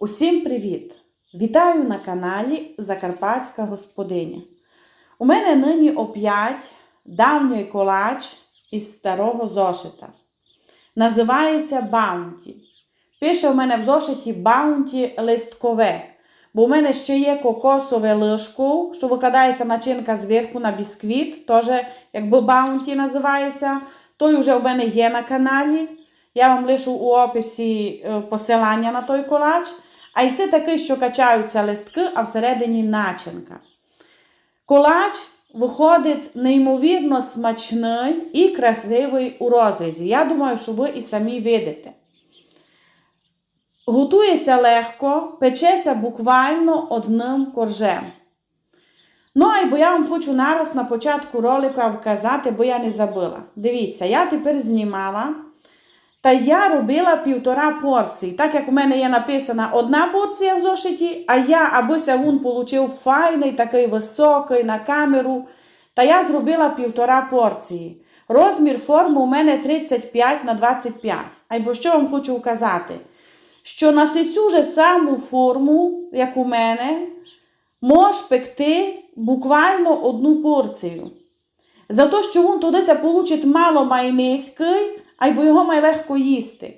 Усім привіт! Вітаю на каналі Закарпатська Господиня. У мене нині оп'ять давній колач із старого зошита. Називається Баунті. Пише у мене в зошиті Баунті листкове, бо у мене ще є кокосове лишко, що викладається начинка зверху на бісквіт, теж якби Баунті називається. Той вже у мене є на каналі. Я вам лишу у описі е, посилання на той колач. А й це такий, що качаються листки, а всередині начинка. Колач виходить неймовірно смачний і красивий у розрізі. Я думаю, що ви і самі видите. Готується легко, печеться буквально одним коржем. Ну, а бо я вам хочу нараз на початку ролика вказати, бо я не забула. Дивіться, я тепер знімала. Та я робила півтора порції. Так як у мене є написана одна порція в зошиті, а я, абися він получив файний, такий високий на камеру. Та я зробила півтора порції. Розмір форми у мене 35 на 25. А й бо що вам хочу вказати? Що на сесю же саму форму, як у мене, можеш пекти буквально одну порцію. За те, що він tudися получить мало майнизький, а й бо його має легко їсти.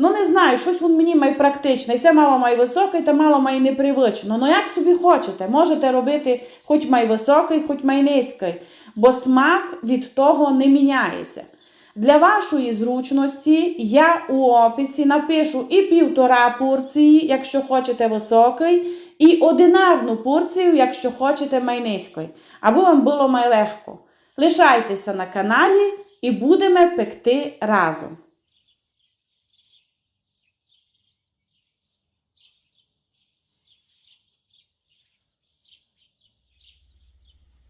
Ну, не знаю, щось він мені має практичне. Все мало має високий, та мало має непривично. Ну, як собі хочете, можете робити хоч май високий, хоч май низький, бо смак від того не міняється. Для вашої зручності я у описі напишу і півтора порції, якщо хочете високий, і одинарну порцію, якщо хочете майнизький. Аби вам було майлегко. Лишайтеся на каналі і будемо пекти разом.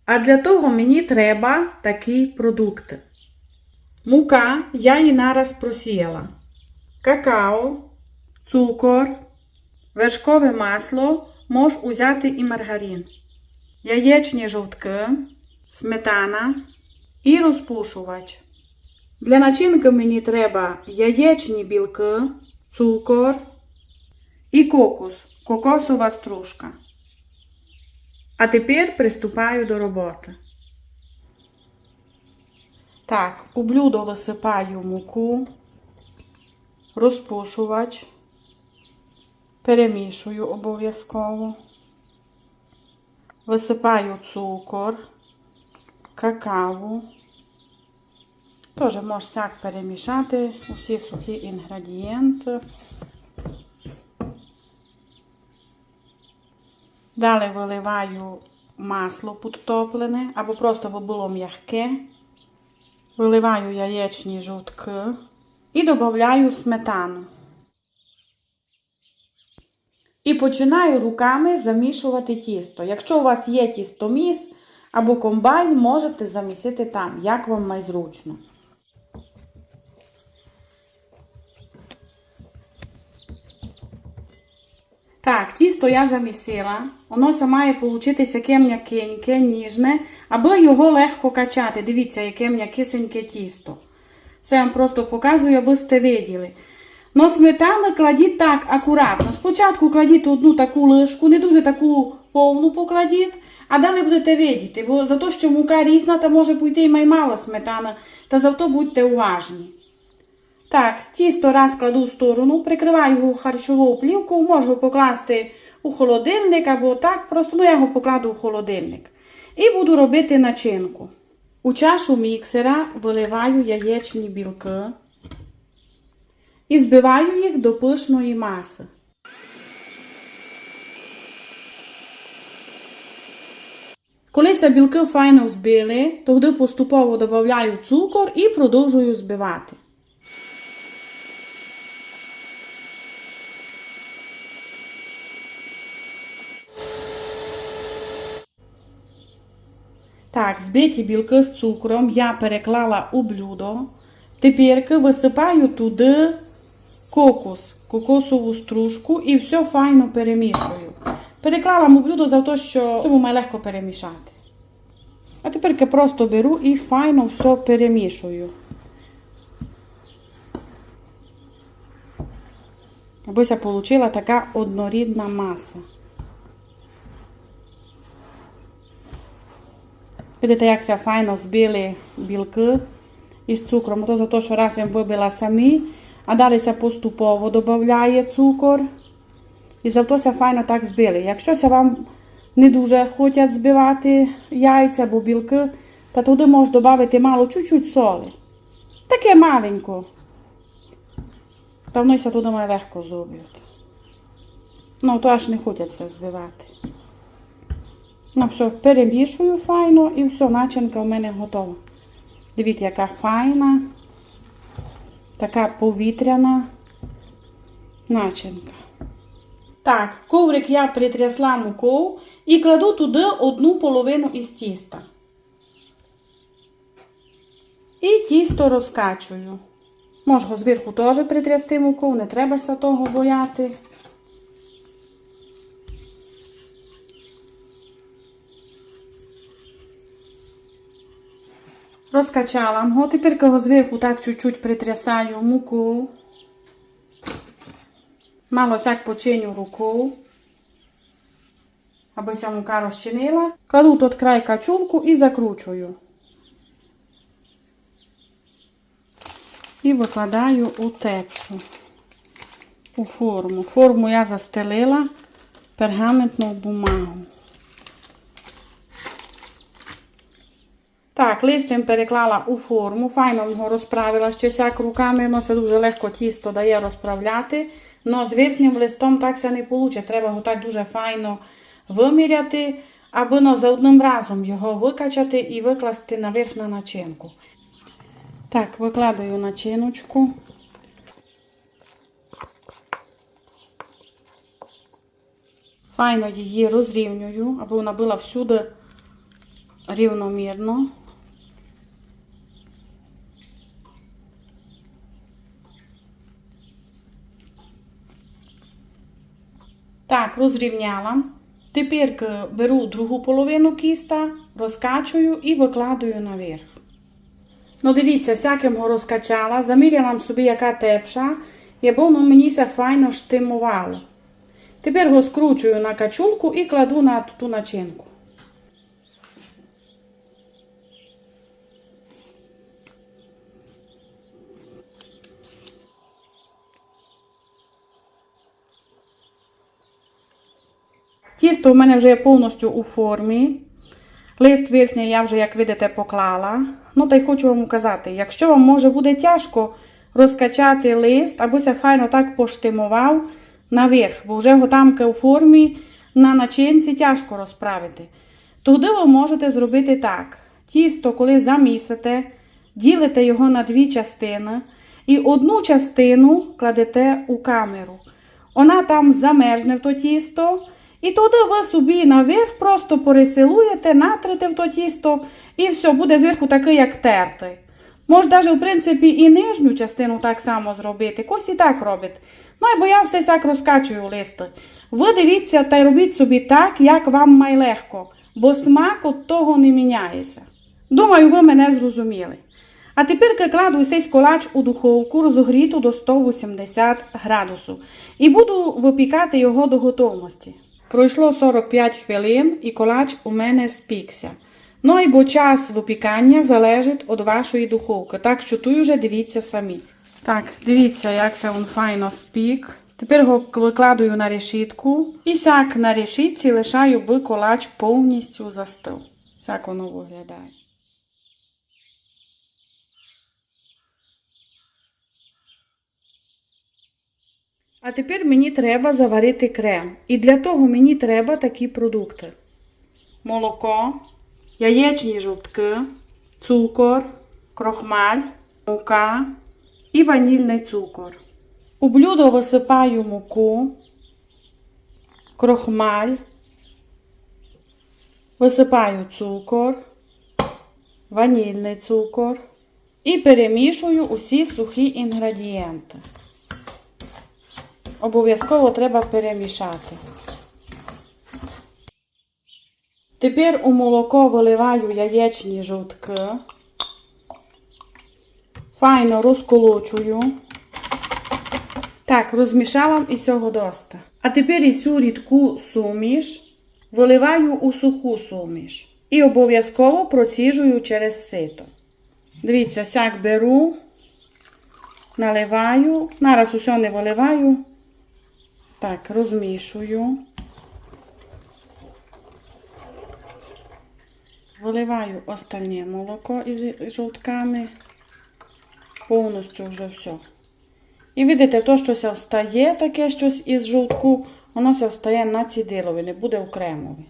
А для того мені треба такі продукти. Мука я її нараз просіяла. Какао, цукор, вершкове масло, можеш узяти і маргарин. Яєчні жовтки, сметана і розпушувач. Для начинки мені треба яєчні білки, цукор і кокос, кокосова стружка. А тепер приступаю до роботи. Так, у блюдо висипаю муку, розпушувач, перемішую обов'язково, висипаю цукор, какао. Теж можеш так перемішати усі сухі інгредієнти. Далі виливаю масло підтоплене, або просто бо було м'яке. Виливаю яєчні жовтки і додаю сметану. І починаю руками замішувати тісто. Якщо у вас є тістоміс або комбайн, можете замісити там, як вам найзручно. Так, тісто я замісила. Воно має получитися яке м'якеньке, ніжне, аби його легко качати. Дивіться, яке м'якисеньке тісто. Це я вам просто показую, аби сте виділи. Но сметану кладіть так акуратно. Спочатку кладіть одну таку лишку, не дуже таку повну покладіть, а далі будете видіти, бо за те, що мука різна, та може пойти і мало сметана, та завто будьте уважні. Так, тісто раз кладу в сторону, прикриваю його харчовою плівкою, можу покласти у холодильник або так, просто ну, я його покладу у холодильник. І буду робити начинку. У чашу міксера виливаю яєчні білки і збиваю їх до пишної маси. Коли білки файно збили, тоді поступово додаю цукор і продовжую збивати. Так, збиті білки з цукром я переклала у блюдо. Тепер висипаю туди кокос, кокосову стружку і все файно перемішую. Переклала у блюдо за те, що це має легко перемішати. А тепер просто беру і файно все перемішую. Абося получила така однорідна маса. Видите, як ся файно збили білки із цукром. То за те, що раз я вибила самі, а далі ся поступово додає цукор. І за то ся файно так збили. Якщо ся вам не дуже хочуть збивати яйця або білки, та туди можна додати мало чуть-чуть соли. Таке маленько. Та воно ся туди легко зроблять. Ну, то аж не хочеться збивати. Ну, все, перемішую файно і все, начинка в мене готова. Дивіться, яка файна, така повітряна начинка. Так, коврик я притрясла мукою і кладу туди одну половину із тіста. І тісто розкачую. Можу зверху теж притрясти мукою, не треба того бояти. Розкачала його. Тепер його зверху так чуть-чуть притрясаю муку. Мало сяк починю руку, аби ся мука розчинила. Кладу тут край качулку і закручую. І викладаю у тепшу, у форму. Форму я застелила пергаментну бумагу. Так, листям переклала у форму, файно його розправила ще сяк руками, воно се дуже легко тісто дає розправляти. Но з верхнім листом так се не вийде. Треба його так дуже файно виміряти, аби ну, за одним разом його викачати і викласти наверх на начинку. Так, викладаю начиночку. Файно її розрівнюю, аби вона була всюди рівномірно. Так, розрівняла. Тепер беру другу половину кіста, розкачую і викладаю наверх. Ну, дивіться, всяким його розкачала, заміряла собі, яка тепша, і воно мені ся файно штимувало. Тепер його скручую на качулку і кладу на ту начинку. Тісто в мене вже є повністю у формі. Лист верхній я вже, як видите, поклала. Ну, та й хочу вам казати, якщо вам може буде тяжко розкачати лист, абося файно так поштимував наверх, бо вже готамка у формі на начинці тяжко розправити. Тоді ви можете зробити так. Тісто, коли замісите, ділите його на дві частини і одну частину кладете у камеру. Вона там замерзне в то тісто. І туди ви собі наверх просто пересилуєте, натрите в то тісто, і все, буде зверху такий, як тертий. Може, навіть, в принципі, і нижню частину так само зробити. Кось і так робить. Ну, бо я все так розкачую листи. Ви дивіться та й робіть собі так, як вам май легко, бо смак от того не міняється. Думаю, ви мене зрозуміли. А тепер кладу цей колач у духовку, розогріту до 180 градусів. І буду випікати його до готовності. Пройшло 45 хвилин і колач у мене спікся. Ну і бо час випікання залежить від вашої духовки, так що тут вже дивіться самі. Так, дивіться, як це він файно спік. Тепер його викладаю на решітку і сяк на решітці лишаю, би колач повністю застив. Сяк воно виглядає. А тепер мені треба заварити крем. І для того мені треба такі продукти: молоко, яєчні жовтки, цукор, крохмаль, мука і ванільний цукор. У блюдо висипаю муку, крохмаль, висипаю цукор, ванільний цукор і перемішую усі сухі інгредієнти. Обов'язково треба перемішати. Тепер у молоко виливаю яєчні жовтки. Файно розколочую. Так, розмішала і всього доста. А тепер і цю рідку суміш виливаю у суху суміш. І обов'язково проціжую через сито. Дивіться, сяк беру, наливаю, нараз усе не виливаю. Так, розмішую. Виливаю остальне молоко із жовтками. Повністю вже все. І видите, то, що ся встає таке щось із жовтку, воно ся встає на цідилові, не буде окремові.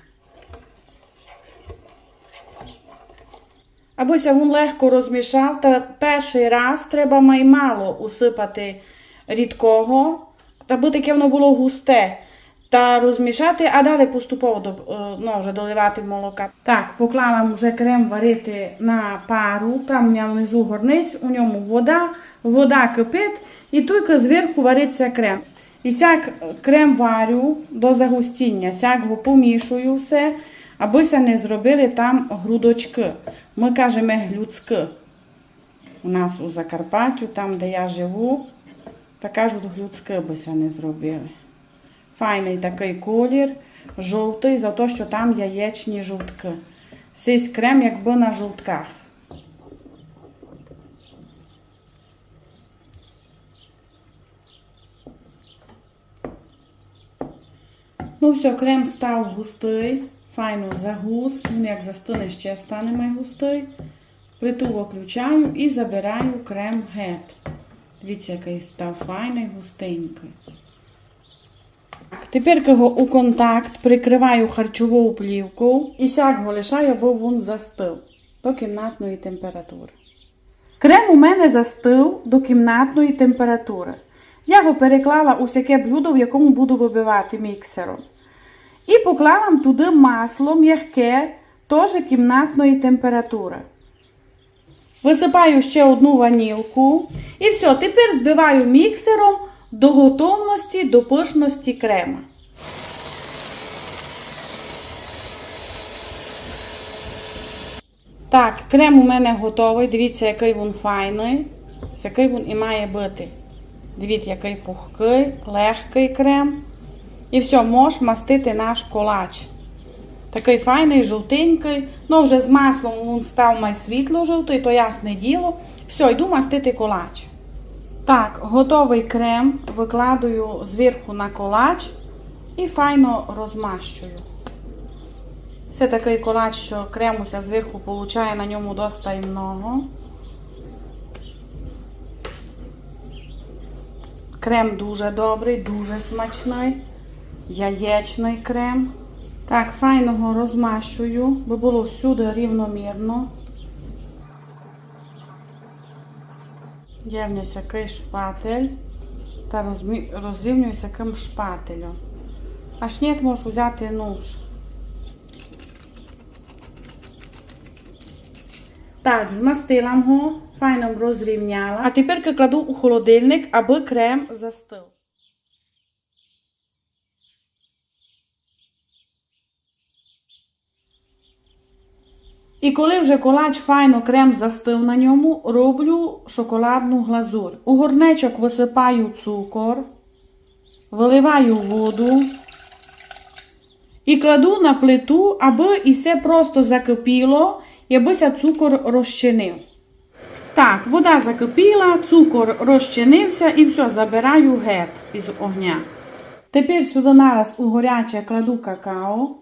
Абося він легко розмішав, та перший раз треба маймало усипати рідкого, аби таке воно було густе. Та розмішати, а далі поступово до, е, ну, вже доливати молока. Так, поклала вже крем варити на пару. Там у мене внизу горниць, у ньому вода, вода кипить, і тільки зверху вариться крем. І сяк крем варю до загустіння, сяк його помішую все, абися не зробили там грудочки. Ми кажемо глюцки. У нас у Закарпаттю, там, де я живу, та кажуть, глюцки абися не зробили. Файний такий колір, жовтий, за те, що там яєчні жовтки. Сись крем, якби на жовтках. Ну, все, крем став густий, файно загус. Він як застине, ще стане май густий. Плиту виключаю і забираю крем гет. Дивіться, який став файний, густенький. Тепер його у контакт прикриваю харчовою плівкою і сяк його лишаю, бо він застив до кімнатної температури. Крем у мене застив до кімнатної температури. Я його переклала у всяке блюдо, в якому буду вибивати міксером. І поклала туди масло м'яке, теж кімнатної температури. Висипаю ще одну ванілку. І все, тепер збиваю міксером до готовності, до пишності крема. Так, крем у мене готовий. Дивіться, який він файний. Який він і має бути. Дивіться, який пухкий, легкий крем. І все, можеш мастити наш колач. Такий файний, жовтенький. Ну, вже з маслом він став май світло жовтий, то ясне діло. Все, йду мастити колач. Так, готовий крем викладаю зверху на колач і файно розмащую. Це такий колач, що кремуся зверху получає на ньому доста і много. Крем дуже добрий, дуже смачний. Яєчний крем. Так, файно його розмащую, бо було всюди рівномірно. Є в нас який шпатель та розмі- розрівнюю з яким шпателем. А шнет можеш взяти нож. Так, змастила його, файно розрівняла. А тепер кладу у холодильник, аби крем застив. І коли вже колач файно крем застив на ньому, роблю шоколадну глазур. У горнечок висипаю цукор, виливаю воду і кладу на плиту, аби все просто закипіло, і абися цукор розчинив. Так, вода закипіла, цукор розчинився і все, забираю гет із огня. Тепер сюди нараз у горяче кладу какао.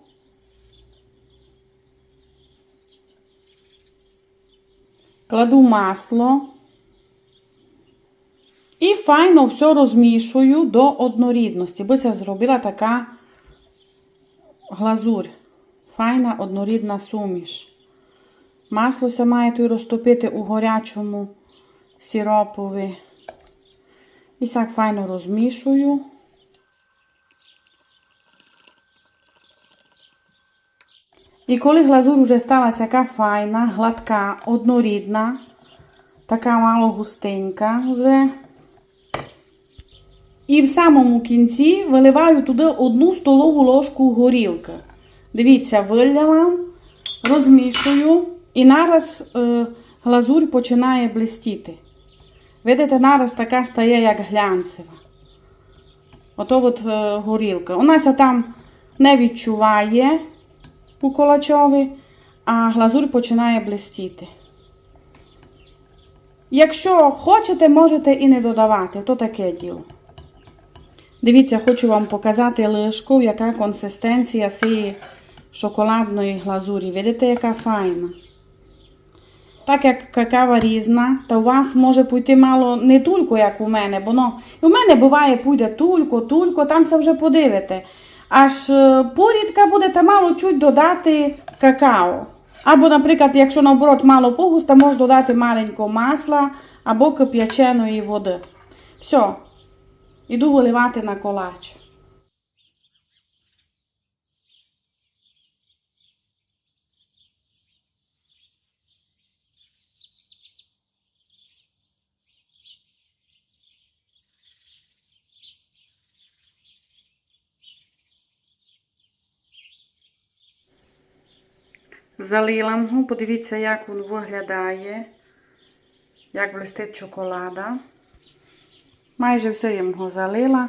Кладу масло і файно все розмішую до однорідності, бо це зробила така глазурь. Файна однорідна суміш. Масло се має тут розтопити у горячому сиропові. І так файно розмішую. І коли глазур вже сталася така файна, гладка, однорідна, така мало густенька вже. І в самому кінці виливаю туди одну столову ложку горілки. Дивіться, виляла, розмішую і нараз е, глазурь починає блистіти. Видите, нараз така стає, як глянцева. Ото от е, горілка. У там не відчуває у а глазурь починає блистіти. Якщо хочете, можете і не додавати, то таке діло. Дивіться, хочу вам показати лишку, яка консистенція цієї шоколадної глазурі. Видите, яка файна. Так як какава різна, то у вас може пойти мало не тулько, як у мене, бо ну, і у мене буває пойде тулько, тулько, там це вже подивите. Аж порідка буде та мало чуть додати какао. Або, наприклад, якщо наоборот мало погуста, можеш додати маленько масла або кип'яченої води. Все, іду виливати на колач. Залила його, подивіться, як він виглядає, як блистить чоколада. Майже все я його залила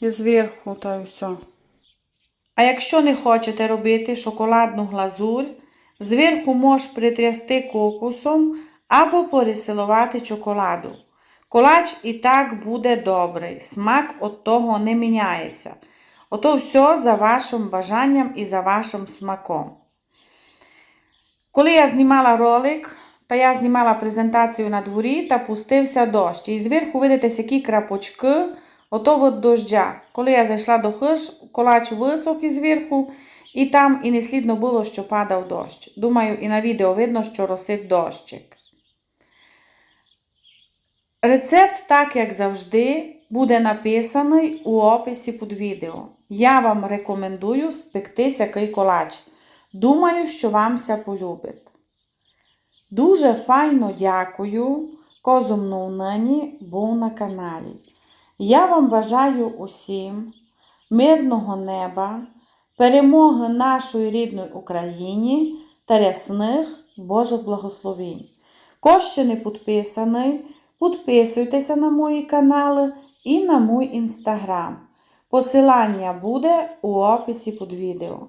і зверху та й все. А якщо не хочете робити шоколадну глазурь, зверху можеш притрясти кокосом або порисилувати чоколаду. Колач і так буде добрий, смак від того не міняється. Ото все за вашим бажанням і за вашим смаком. Коли я знімала ролик, та я знімала презентацію на дворі та пустився дощ. І зверху видите які крапочки, ото от дождя. Коли я зайшла до хиш, колач високий зверху, і там і не слідно було, що падав дощ. Думаю, і на відео видно, що росить дощик. Рецепт, так як завжди, буде написаний у описі під відео. Я вам рекомендую спекти сякий колач. Думаю, що вам все полюбить. Дуже файно дякую, козумну нині був на каналі. Я вам бажаю усім мирного неба, перемоги нашої рідної Україні та рясних Божих благословень. Ще не підписаний, підписуйтеся на мої канали і на мій інстаграм. Посилання буде у описі під відео.